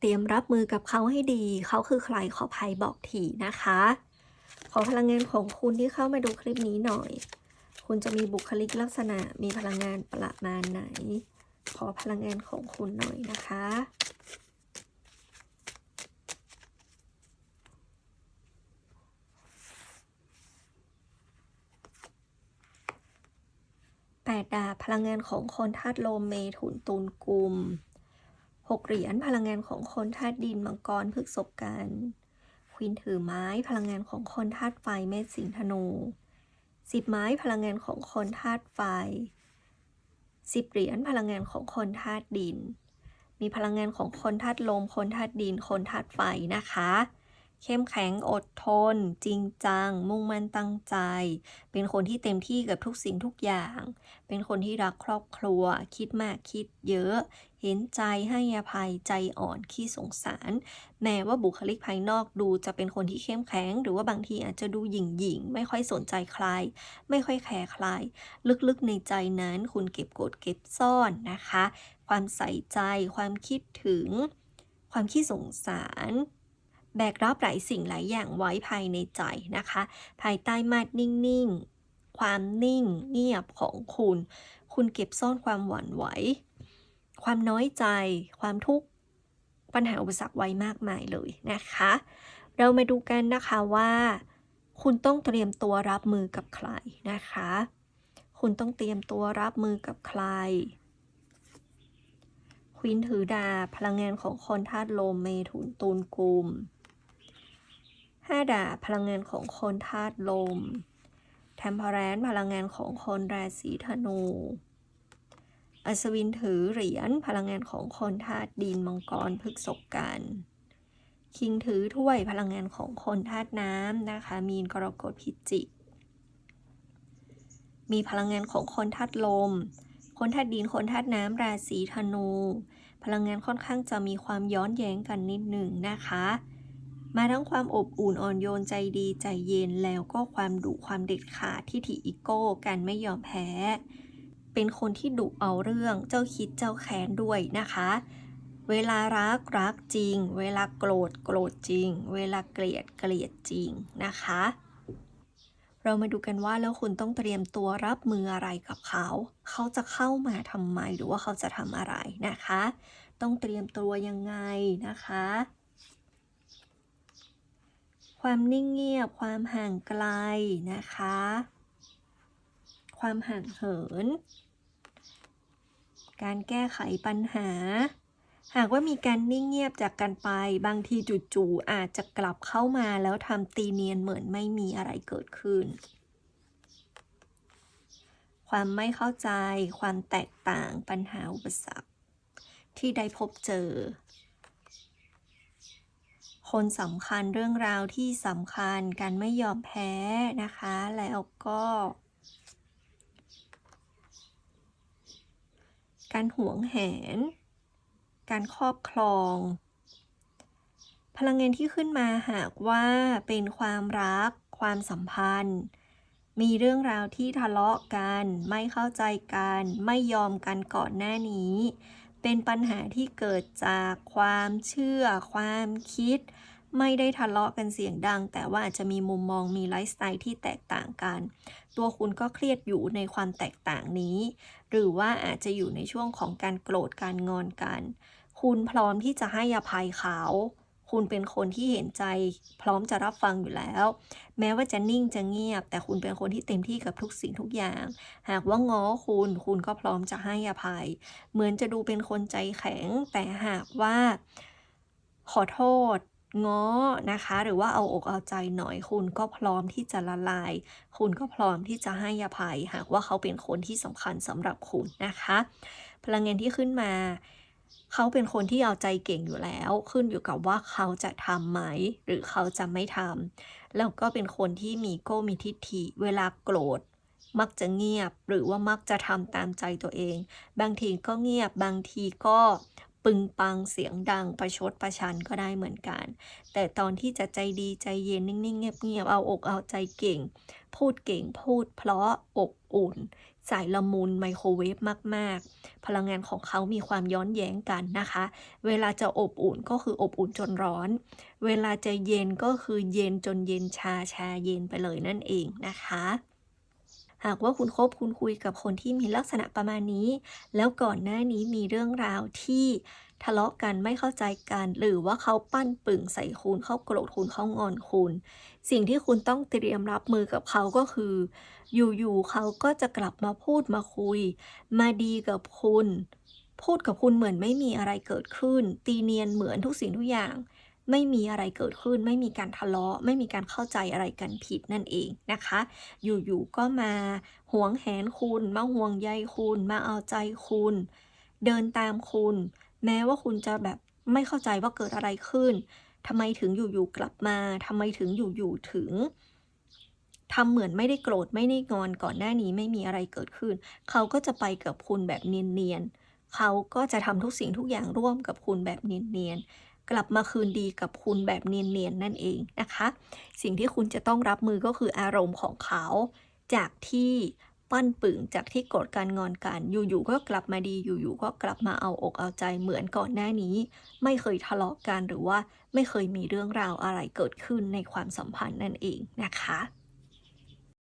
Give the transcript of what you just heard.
เตรียมรับมือกับเขาให้ดี เขาคือใครขอภัยบอกทีนะคะ ขอพลังงานของคุณที่เข้ามาดูคลิปนี้หน่อย คุณจะมีบุคลิกลักษณะ มีพลังงานประมาณไหน ขอพลังงานของคุณหน่อยนะคะแปดดาบพลังงานของคนธาตุลมเมถุนตุลกุม หกเหรียญพลังงานของคนธาตุดินมังกรพฤกษกันควีนถือไม้พลังงานของคนธาตุไฟเมษสิงธนูสิบไม้พลังงานของคนธาตุไฟสิบเหรียญพลังงานของคนธาตุดิน มีพลังงานของคนธาตุลม คนธาตุดิน คนธาตุไฟนะคะ เข้มแข็งอดทน จริงจัง มุ่งมั่นตั้งใจ เป็นคนที่เต็มที่กับทุกสิ่งทุกอย่าง เป็นคนที่รักครอบครัว คิดมากคิดเยอะ เห็นใจให้อภัยใจอ่อนขี้สงสาร แม้ว่าบุคลิกภายนอกดูจะเป็นคนที่เข้มแข็ง หรือว่าบางทีอาจจะดูหยิ่งหยิ่งไม่ค่อยสนใจใคร ไม่ค่อยแคร์ใคร ลึกๆในใจนั้นคุณเก็บกดเก็บซ่อนนะคะ ความใส่ใจความคิดถึง ความขี้สงสาร แบกรับหลายสิ่งหลายอย่างไว้ภายในใจนะคะ ภายใต้มาดนิ่งๆ ความนิ่งเงียบของคุณ คุณเก็บซ่อนความหวั่นไหว ความน้อยใจ ความทุกข์ ปัญหาอุปสรรคไว้มากมายเลยนะคะ เรามาดูกันนะคะว่า คุณต้องเตรียมตัวรับมือกับใครนะคะ คุณต้องเตรียมตัวรับมือกับใครควีนถือดา พลังงานของคนธาตุลมเมถุนตูนกุม ห้าดาบพลังงานของคนธาตุลมเทมเพอแรนพลังงานของคนราศีธนู อัศวินถือเหรียญพลังงานของคนธาตุดินมังกรพฤกษกันคิงถือถ้วยพลังงานของคนธาตุน้ำนะคะ มีนกรกฎพิจิก มีพลังงานของคนธาตุลม คนธาตุดิน คนธาตุน้ำราศีธนู พลังงานค่อนข้างจะมีความย้อนแย้งกันนิดหนึ่งนะคะ มาทั้งความอบอุ่นอ่อนโยนใจดีใจเย็นแล้วก็ความดุความเด็ดขาดที่ถีอีโก้การไม่ยอมแพ้ เป็นคนที่ดุเอาเรื่องเจ้าคิดเจ้าแค้นด้วยนะคะ เวลารักรักจริง เวลาโกรธโกรธจริง เวลาเกลียดเกลียดจริงนะคะ เรามาดูกันว่าแล้วคุณต้องเตรียมตัวรับมืออะไรกับเขา เขาจะเข้ามาทำไมหรือว่าเขาจะทำอะไรนะคะ ต้องเตรียมตัวยังไงนะคะ ความนิ่งเงียบ ความห่างไกลนะคะ ความห่างเหิน การแก้ไขปัญหา หากว่ามีการนิ่งเงียบจากกันไป บางทีจู่ๆอาจจะกลับเข้ามาแล้วทำตีเนียนเหมือนไม่มีอะไรเกิดขึ้น ความไม่เข้าใจ ความแตกต่างปัญหาอุปสรรคที่ได้พบเจอ คนสำคัญเรื่องราวที่สำคัญการไม่ยอมแพ้นะคะ แล้วก็การหวงแหน การครอบครอง พลังงานที่ขึ้นมาหากว่าเป็นความรัก ความสัมพันธ์ มีเรื่องราวที่ทะเลาะกัน ไม่เข้าใจกัน ไม่ยอมกันก่อนหน้านี้ เป็นปัญหาที่เกิดจากความเชื่อ ความคิด ไม่ได้ทะเลาะกันเสียงดัง แต่ว่าอาจจะมีมุมมองมีไลฟ์สไตล์ที่แตกต่างกัน ตัวคุณก็เครียดอยู่ในความแตกต่างนี้ หรือว่าอาจจะอยู่ในช่วงของการโกรธการงอนกัน คุณพร้อมที่จะให้อภัยเขา คุณเป็นคนที่เห็นใจ พร้อมจะรับฟังอยู่แล้ว แม้ว่าจะนิ่งจะเงียบ แต่คุณเป็นคนที่เต็มที่กับทุกสิ่งทุกอย่าง หากว่าง้อคุณคุณก็พร้อมจะให้อภัย เหมือนจะดูเป็นคนใจแข็ง แต่หากว่า ขอโทษง้อนะคะ หรือว่าเอาอกเอาใจหน่อยคุณก็พร้อมที่จะละลาย คุณก็พร้อมที่จะให้อภัย หากว่าเขาเป็นคนที่สำคัญสำหรับคุณนะคะ พลังงานที่ขึ้นมา เขาเป็นคนที่เอาใจเก่งอยู่แล้ว ขึ้นอยู่กับว่าเขาจะทำไหม หรือเขาจะไม่ทำแล้วก็เป็นคนที่มีโก้มีทิฏฐิ เวลาโกรธ มักจะเงียบ หรือว่ามักจะทำตามใจตัวเอง บางทีก็เงียบ บางทีก็ปึงปังเสียงดังประชดประชันก็ได้เหมือนกัน แต่ตอนที่จะใจดีใจเย็นนิ่งๆเงียบๆเอาอกเอาใจเก่ง พูดเก่งพูดเพราะอบอุ่น สายละมุนไมโครเวฟมาก ๆ พลังงานของเขามีความย้อนแย้งกันนะคะ เวลาจะอบอุ่นก็คืออบอุ่นจนร้อน เวลาจะเย็นก็คือเย็นจนเย็นชาชาเย็นไปเลยนั่นเองนะคะ หากว่าคุณคบคุณคุยกับคนที่มีลักษณะประมาณนี้ แล้วก่อนหน้านี้มีเรื่องราวที่ทะเลาะกันไม่เข้าใจกัน หรือว่าเขาปั้นปึ่งใส่คุณเขาโกรธคุณเขางอนคุณ สิ่งที่คุณต้องเตรียมรับมือกับเขาก็คือ อยู่ๆเขาก็จะกลับมาพูดมาคุย มาดีกับคุณ พูดกับคุณเหมือนไม่มีอะไรเกิดขึ้น ตีเนียนเหมือนทุกสิ่งทุกอย่าง ไม่มีอะไรเกิดขึ้น ไม่มีการทะเลาะ ไม่มีการเข้าใจอะไรกันผิดนั่นเองนะคะ อยู่ๆก็มาหวงแหนคุณ มาห่วงใยคุณ มาเอาใจคุณ เดินตามคุณ แม้ว่าคุณจะแบบไม่เข้าใจว่าเกิดอะไรขึ้นทำไมถึงอยู่ๆกลับมาทำไมถึงอยู่ๆถึงทำเหมือนไม่ได้โกรธไม่ได้งอนก่อนหน้านี้ไม่มีอะไรเกิดขึ้น เขาก็จะไปกับคุณแบบเนียนๆเขาก็จะทำทุกสิ่งทุกอย่างร่วมกับคุณแบบเนียนๆ กลับมาคืนดีกับคุณแบบเนียนๆนั่นเองนะคะ สิ่งที่คุณจะต้องรับมือก็คืออารมณ์ของเขา จากที่ปั้นปึงจากที่โกรธกันงอนกัน อยู่ๆก็กลับมาดีอยู่ๆก็กลับมาเอาอกเอาใจเหมือนก่อนหน้านี้ ไม่เคยทะเลาะกันหรือว่าไม่เคยมีเรื่องราวอะไรเกิดขึ้นในความสัมพันธ์นั่นเองนะคะ